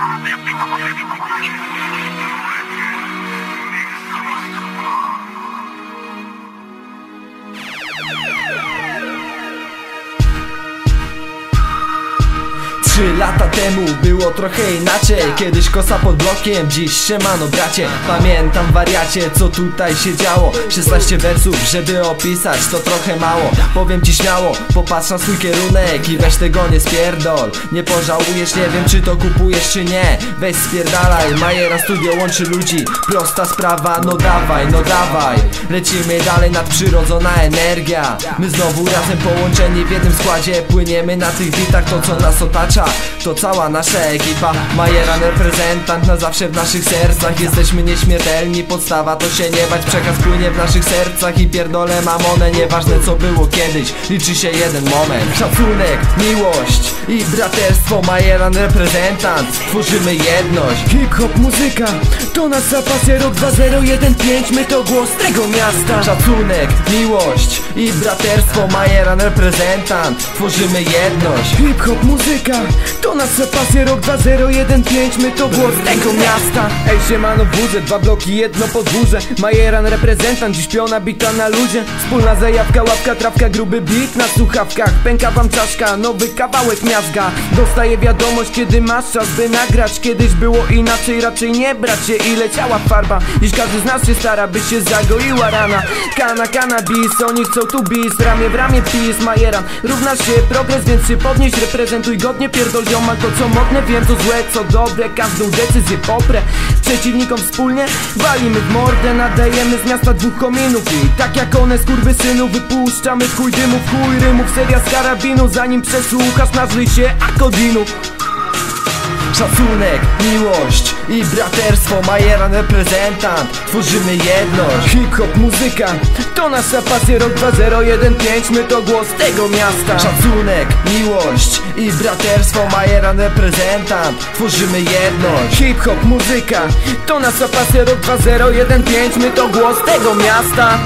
Yeah! Trzy lata temu było trochę inaczej. Kiedyś kosa pod blokiem, dziś siemano bracie. Pamiętam wariacie, co tutaj się działo. 16 wersów, żeby opisać to trochę mało. Powiem ci śmiało, popatrz na swój kierunek I weź tego nie spierdol. Nie pożałujesz, nie wiem czy to kupujesz czy nie. Weź spierdalaj, Majera Studio łączy ludzi. Prosta sprawa, no dawaj, no dawaj. Lecimy dalej, nadprzyrodzona energia. My znowu razem połączeni w jednym składzie. Płyniemy na tych bitach, to co nas otacza To cała nasza ekipa Majeran reprezentant na zawsze w naszych sercach. Jesteśmy nieśmiertelni, podstawa to się nie bać Przekaz płynie w naszych sercach i pierdolę mamonę Nieważne co było kiedyś, liczy się jeden moment. Szacunek, miłość i braterstwo Majeran reprezentant, tworzymy jedność. Hip-hop, muzyka, to nasza pasja Rok 2015, my to głos tego miasta. Szacunek, miłość i braterstwo Majeran reprezentant, tworzymy jedność. Hip-hop, muzyka, to nasza pasja Rok 2015, my to głos tego miasta. Ej, siemano burzę, dwa bloki, jedno podwórze. Majeran reprezentant, dziś piona bita na ludzie. Wspólna zajawka, łapka, trawka, gruby beat na słuchawkach. Pęka wam czaszka, nowy kawałek miazga. Dostaję wiadomość, kiedy masz czas, by nagrać. Kiedyś było inaczej, raczej nie brać się. I leciała farba. Dziś każdy z nas się stara, by się zagoiła rana. Kana, cannabis, oni chcą tu bis. Ramię w ramię pis, Majeran. Równa się progres, więc się podnieś Reprezentuj godnie, pierdol ziomal To co modne, wiem co złe, co dobre Każdą decyzję poprę. Przeciwnikom wspólnie walimy w mordę Nadajemy z miasta dwóch kominów I tak jak one skurwysynu Wypuszczamy w chuj dymów, chuj rymów Seria z karabinu, zanim przesłuchasz Nażyj się akodinu Szacunek, miłość i braterstwo Majeran reprezentant, tworzymy jedność. Hip-hop, muzyka, to nasza pasja. Rok 2015, my to głos tego miasta. Szacunek, miłość i braterstwo Majeran reprezentant, tworzymy jedność. Hip-hop, muzyka, to nasza pasja. Rok 2015, my to głos tego miasta